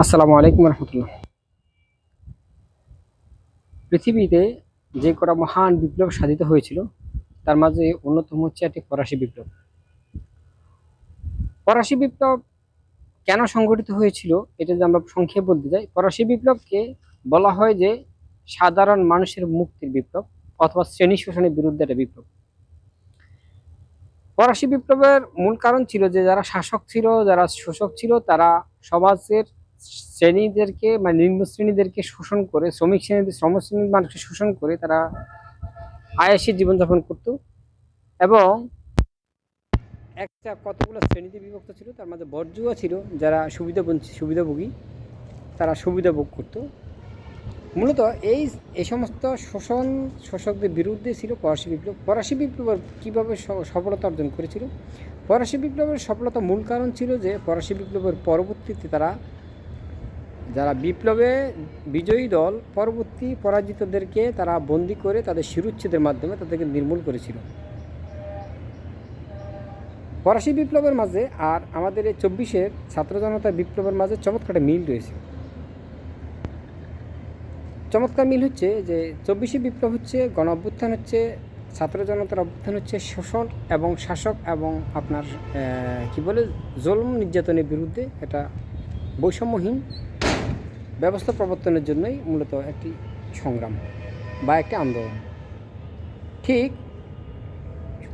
আসসালামু আলাইকুম রহমতুল্লাহ। পৃথিবীতে যে কটা মহান বিপ্লব সাধিত হয়েছিল, তার মাঝে অন্যতম হচ্ছে একটি ফরাসি বিপ্লব। ফরাসি বিপ্লব কেন সংগঠিত হয়েছিল, এটা যদি আমরা সংক্ষেপ বলতে যাই, ফরাসি বিপ্লবকে বলা হয় যে সাধারণ মানুষের মুক্তির বিপ্লব অথবা শ্রেণি শোষণের বিরুদ্ধে একটা বিপ্লব। ফরাসি বিপ্লবের মূল কারণ ছিল যে যারা শাসক ছিল, যারা শোষক ছিল, তারা সমাজের শ্রেণীদেরকে মানে নিম্ন শ্রেণীদেরকে শোষণ করে, শ্রমিক শ্রেণীদের শ্রম শ্রেণির মানুষকে শোষণ করে তারা আয়াসী জীবনযাপন করত এবং একটা কতগুলো শ্রেণীতে বিভক্ত ছিল, তার মধ্যে বর্জুয়া ছিল, যারা সুবিধা সুবিধাভোগী, তারা সুবিধা ভোগ করত। মূলত এই এই সমস্ত শোষণ শোষকদের বিরুদ্ধে ছিল ফরাসি বিপ্লব। ফরাসি বিপ্লব কীভাবে সফলতা অর্জন করেছিল? ফরাসি বিপ্লবের সফলতা মূল কারণ ছিল যে, ফরাসি বিপ্লবের পরবর্তীতে তারা যারা বিপ্লবে বিজয়ী দল, পরবর্তী পরাজিতদেরকে তারা বন্দি করে তাদের শিরুচ্ছেদের মাধ্যমে তাদেরকে নির্মূল করেছিল। ফরাসি বিপ্লবের মাঝে আর আমাদের এই চব্বিশের ছাত্র জনতা বিপ্লবের মাঝে চমৎকার মিল রয়েছে। চমৎকার মিল হচ্ছে যে চব্বিশে বিপ্লব হচ্ছে, গণ অভ্যুত্থান হচ্ছে, ছাত্র জনতার অভ্যুত্থান হচ্ছে, শোষণ এবং শাসক এবং আপনার কি বলে, জলম নির্যাতনের বিরুদ্ধে এটা বৈষম্যহীন ব্যবস্থা প্রবর্তনের জন্যই মূলত একটি সংগ্রাম বা একটি আন্দোলন। ঠিক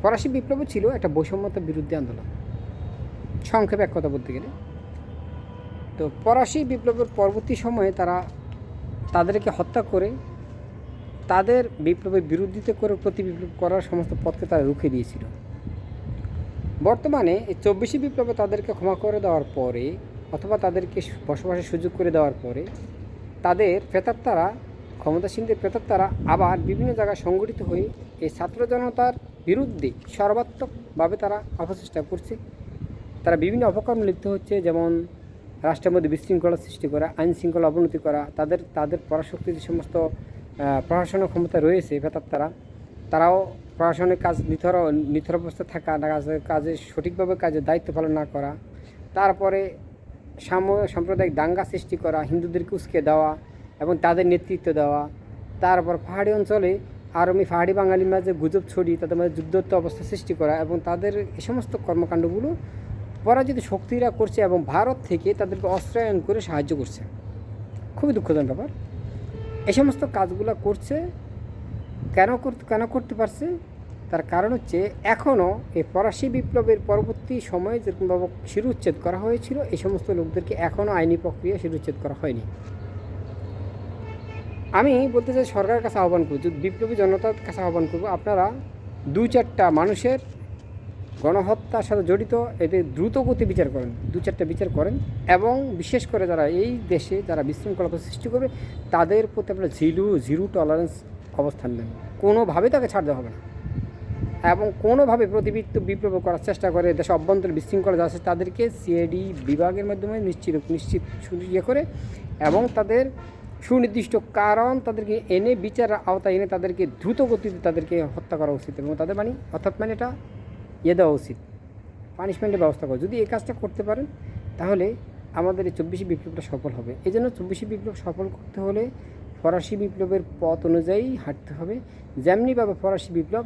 ফরাসি বিপ্লব ছিল একটা বৈষম্যতার বিরুদ্ধে আন্দোলন। সংক্ষেপে এক কথা বলতে গেলে। তো ফরাসি বিপ্লবের পরবর্তী সময়ে তারা তাদেরকে হত্যা করে তাদের বিপ্লবের বিরোধিতা করে প্রতি বিপ্লব করার সমস্ত পথকে তারা রুখে দিয়েছিল। বর্তমানে এই চব্বিশে বিপ্লবে তাদেরকে ক্ষমা করে দেওয়ার পরে অথবা তাদেরকে বসবাসের সুযোগ করে দেওয়ার পরে তাদের প্রেতাত্মারা ক্ষমতাসীনদের প্রেতাত্মারা আবার বিভিন্ন জায়গায় সংগঠিত হয়ে এই ছাত্র জনতার বিরুদ্ধে সর্বাত্মকভাবে তারা অপচেষ্টা করছে। তারা বিভিন্ন অপকর্মে লিপ্ত হচ্ছে যেমন রাষ্ট্রের মধ্যে বিশৃঙ্খলা সৃষ্টি করা আইন শৃঙ্খলা অবনতি করা তাদের তাদের পরাশক্তি যে সমস্ত আহ, প্রশাসনিক ক্ষমতা রয়েছে প্রেতাত্মারা তারাও প্রশাসনিক কাজ নিথর নিথর অবস্থায় থাকা কাজে- কাজে সঠিকভাবে কাজে দায়িত্ব পালন না করা। তারপরে সাম সাম্প্রদায়িক দাঙ্গা সৃষ্টি করা, হিন্দুদেরকে উস্কে দেওয়া এবং তাদের নেতৃত্ব দেওয়া। তারপর পাহাড়ি অঞ্চলে আর্মি পাহাড়ি বাঙালির মাঝে গুজব ছড়িয়ে, তাদের মাঝে যুদ্ধত্ব অবস্থা সৃষ্টি করা এবং তাদের এ সমস্ত কর্মকাণ্ডগুলো পরাজিত শক্তিরা করছে এবং ভারত থেকে তাদেরকে অস্ত্রায়ন করে সাহায্য করছে। খুবই দুঃখজনক ব্যাপার। এ সমস্ত কাজগুলো করছে, কেন করতে কেন করতে পারছে? তার কারণ হচ্ছে এখনও এই ফরাসি বিপ্লবের পরবর্তী সময়ে যেরকমভাবে শিরুচ্ছেদ করা হয়েছিল এই সমস্ত লোকদেরকে এখনও আইনি প্রক্রিয়া শিরুচ্ছেদ করা হয়নি। আমি বলতে চাই সরকারের কাছে আহ্বান করব বিপ্লবী জনতার কাছে আহ্বান করব, আপনারা দু চারটা মানুষের গণহত্যার সাথে জড়িত, এদের দ্রুত গতি বিচার করেন, দু চারটা বিচার করেন এবং বিশেষ করে যারা এই দেশে যারা বিশৃঙ্খলতা সৃষ্টি করবে, তাদের প্রতি আপনারা জিরো জিরো টলারেন্স অবস্থান নেন। কোনোভাবে তাকে ছাড় দেওয়া হবে না। এবং কোনোভাবে প্রতিবিপ্ত বিপ্লব করার চেষ্টা করে দেশে অভ্যন্তর বিশৃঙ্খলা যা আছে তাদেরকে সিআইডি বিভাগের মাধ্যমে নিশ্চিত নিশ্চিত ইয়ে করে এবং তাদের সুনির্দিষ্ট কারণ তাদেরকে এনে বিচারের আওতায় এনে তাদেরকে দ্রুত গতিতে তাদেরকে হত্যা করা উচিত এবং তাদের মানে অর্থাৎ মানে এটা ইয়ে দেওয়া উচিত পানিশমেন্টের ব্যবস্থা করা। যদি এই কাজটা করতে পারেন, তাহলে আমাদের এই চব্বিশে বিপ্লবটা সফল হবে। এই জন্য চব্বিশে বিপ্লব সফল করতে হলে ফরাসি বিপ্লবের পথ অনুযায়ী হাঁটতে হবে। যেমনিভাবে ফরাসি বিপ্লব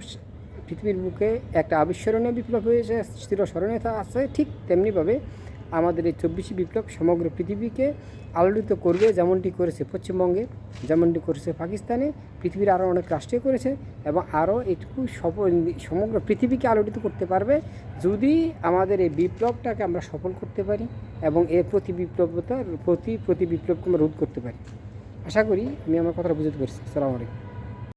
পৃথিবীর বুকে একটা আবিস্মরণীয় বিপ্লব হয়েছে চিরস্মরণীয়তা আছে, ঠিক তেমনিভাবে আমাদের এই চব্বিশে বিপ্লব সমগ্র পৃথিবীকে আলোড়িত করবে যেমনটি করেছে পশ্চিমবঙ্গে, যেমনটি করেছে পাকিস্তানে, পৃথিবীর আরও অনেক রাষ্ট্রে করেছে এবং আরও এটুকু সমগ্র পৃথিবীকে আলোড়িত করতে পারবে যদি আমাদের এই বিপ্লবটাকে আমরা সফল করতে পারি এবং এর প্রতি বিপ্লবতার, প্রতি প্রতি বিপ্লবকে আমরা রোধ করতে পারি। আশা করি আমি আমার কথাটা বুঝতে পারছি। আলাইকুম।